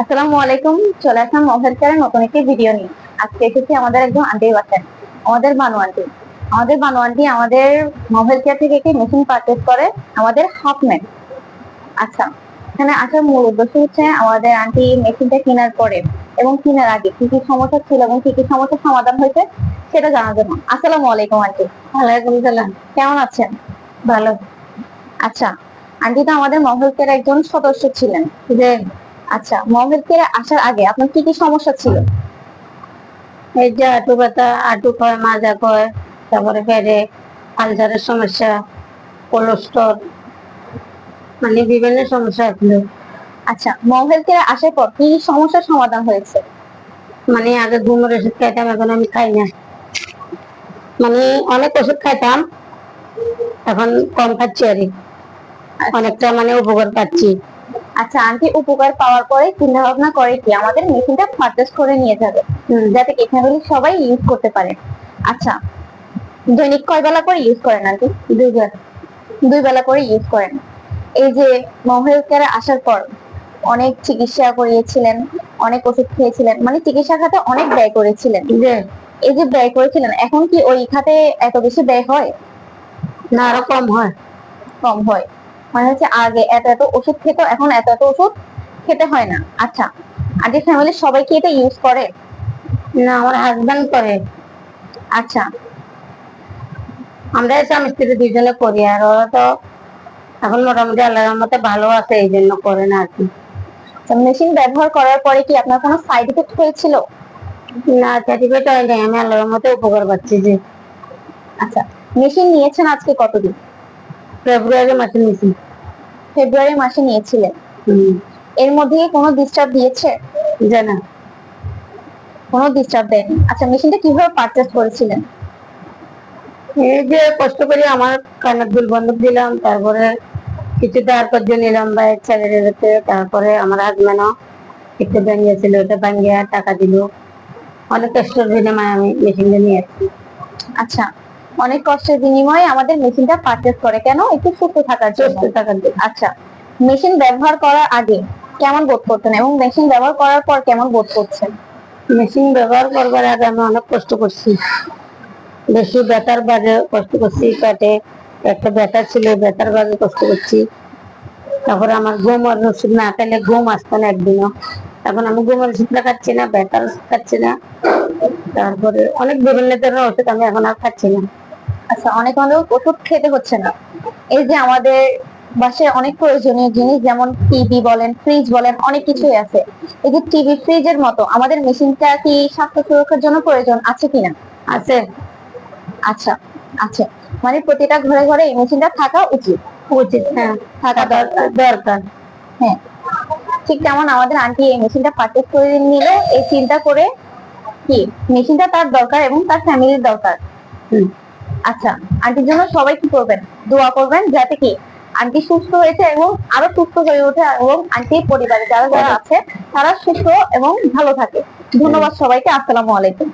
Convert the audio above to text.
আসসালামু আলাইকুম চলে আসলাম মোবাইল কেয়ারের নতুন একটি ভিডিও নিয়ে। আজকে এসেছি আমাদের একজন আন্টির বাসায় আমাদের বানু আন্টি আমাদের বানু আন্টি আমাদের মোবাইল কেয়ার থেকে একটি মেশিন পারচেজ করে আমাদের হাফ ম্যান আচ্ছা এখানে আসার মূল উদ্দেশ্য হচ্ছে আমাদের আন্টি মেশিনটা কেনার পরে এবং কেনার আগে কি কি সমস্যা ছিল এবং কি কি সমস্যার সমাধান হয়েছে সেটা জানার জন্য। আসসালামু আলাইকুম আন্টি ওয়ালাইকুম সালাম। কেমন আছেন? ভালো। আচ্ছা আন্টি তো আমাদের মোবাইল কেয়ার একজন সদস্য ছিলেন। যে আচ্ছা কেয়ারে আসার আগে আপনার কি কি সমস্যা ছিল? এই যে আটু ব্যথা আটু কয় মাজা কয় তারপরে পেটে আলসারের সমস্যা কোলেস্ট্রল মানে বিভিন্ন সমস্যা ছিল। আচ্ছা কেয়ারে আসার পর কি কি সমস্যার সমাধান হয়েছে? মানে আগে ঘুমের ওষুধ খাইতাম এখন আমি খাই না। মানে অনেক ওষুধ খাইতাম এখন কম খাচ্ছি আর কি। অনেকটা মানে উপকার পাচ্ছি। আচ্ছা আন্টি উপকার পাওয়ার পরে চিন্তা ভাবনা করে কি? আমাদের মেশিনটা পারচেস করে নিয়ে যাবে। যাতে কি ফ্যামিলি সবাই ইউজ করতে পারে। আচ্ছা দৈনিক কয় বেলা করে ইউজ করেন আন্টি? দুইবার দুই বেলা করে ইউজ করেন। এই যে মোবাইল কেয়ারে আসার পর অনেক চিকিৎসা করিয়েছিলেন অনেক ওষুধ খেয়েছিলেন মানে চিকিৎসা খাতে অনেক ব্যয় করেছিলেন। এই যে ব্যয় করেছিলেন এখন কি ওই খাতে এত বেশি ব্যয় হয়? না আরও কম হয়। কম হয়। মানে হচ্ছে আগে এত এত ওষুধ খেত এখন এত এত ওষুধ খেতে হয় না। আচ্ছা আজকে ফ্যামিলির সবাই কি এটা ইউজ করে? না আমার হাজবেন্ড করে। আচ্ছা। আমরা স্বামী স্ত্রী দুজনে করি আর ওরা তো এখন মোটামুটি আল্লাহর মতে ভালো আছে এই জন্য করে না আর কি। মেশিন ব্যবহার করার পরে কি আপনার কোনো সাইড ইফেক্ট হয়েছিল? না সার্টিফিকেট হয় নাই আমি আল্লাহর মতে উপকার পাচ্ছি যে আচ্ছা মেশিন নিয়েছেন আজকে কতদিন? ফেব্রুয়ারি মাসে নিয়েছি। ফেব্রুয়ারি মাসে নিয়েছিলেন? এর মধ্যে কোনো ডিস্টার্ব দিয়েছে? জানা কোনো ডিস্টার্ব দেয়নি? আচ্ছা মেশিনটা কীভাবে পারচেজ করেছিলেন? এই যে কষ্ট করে আমার কানের দুল বন্ধক দিলাম তারপরে কিছু দাঁড় কর্য নিলাম বা ছেলেদেরকে তারপরে আমার হাজবেন্ডও একটু ভেঙেছিল ওটা ভাঙিয়ে টাকা দিল। অনেক কষ্টের বিনিময়ে আমি মেশিনটা নিয়ে আসছি। আচ্ছা অনেক কষ্টের বিনিময়ে আমাদের মেশিনটা পারচেজ করে। কেন? একটু সুস্থ থাকার জন্য। আচ্ছা মেশিন ব্যবহার করার আগে কেমন বোধ করতেন এবং মেশিন ব্যবহার করার পর কেমন বোধ করছেন? মেশিন ব্যবহার করবার আগে আমি অনেক কষ্ট করছি। বেশি ব্যথার বাজে কষ্ট করছি পেটে একটা ব্যথা ছিল ব্যথার বাজে কষ্ট করছি। তারপরে আমার ঘুম আর ওষুধ না খেলে ঘুম আসতো না একদিনও। এখন আমি ঘুমের ওষুধটা খাচ্ছি না ব্যথার ওষুধ খাচ্ছি না। তারপরে অনেক বিভিন্ন ধরনের ওষুধ আমি এখন আর খাচ্ছি না। আচ্ছা অনেক অনেক ওষুধ খেতে হচ্ছে না। এই যে আমাদের বাসায় অনেক প্রয়োজনীয় জিনিস যেমন টিভি বলেন ফ্রিজ বলেন অনেক কিছুই আছে। এই যে টিভি ফ্রিজের মতো আমাদের মেশিনটা কি স্বাস্থ্য সুরক্ষার জন্য প্রয়োজন আছে কিনা আছে। আচ্ছা আছে। মানে প্রতিটা ঘরে ঘরে এই মেশিনটা থাকা উচিত। উচিত হ্যাঁ থাকা দরকার। হ্যাঁ। ঠিক তেমন আমাদের আন্টি এই মেশিনটা পারচেজ করে নিল এই চিন্তা করে কি মেশিনটা তার দরকার এবং তার ফ্যামিলির দরকার। হুম। আচ্ছা আন্টির জন্য সবাই কি করবেন? দোয়া করবেন যাতে কি আন্টি সুস্থ হয়েছে এবং আরও সুস্থ হয়ে ওঠে এবং আন্টির পরিবারে যারা যারা আছে তারা সুস্থ এবং ভালো থাকে। ধন্যবাদ সবাইকে। আসসালামু আলাইকুম।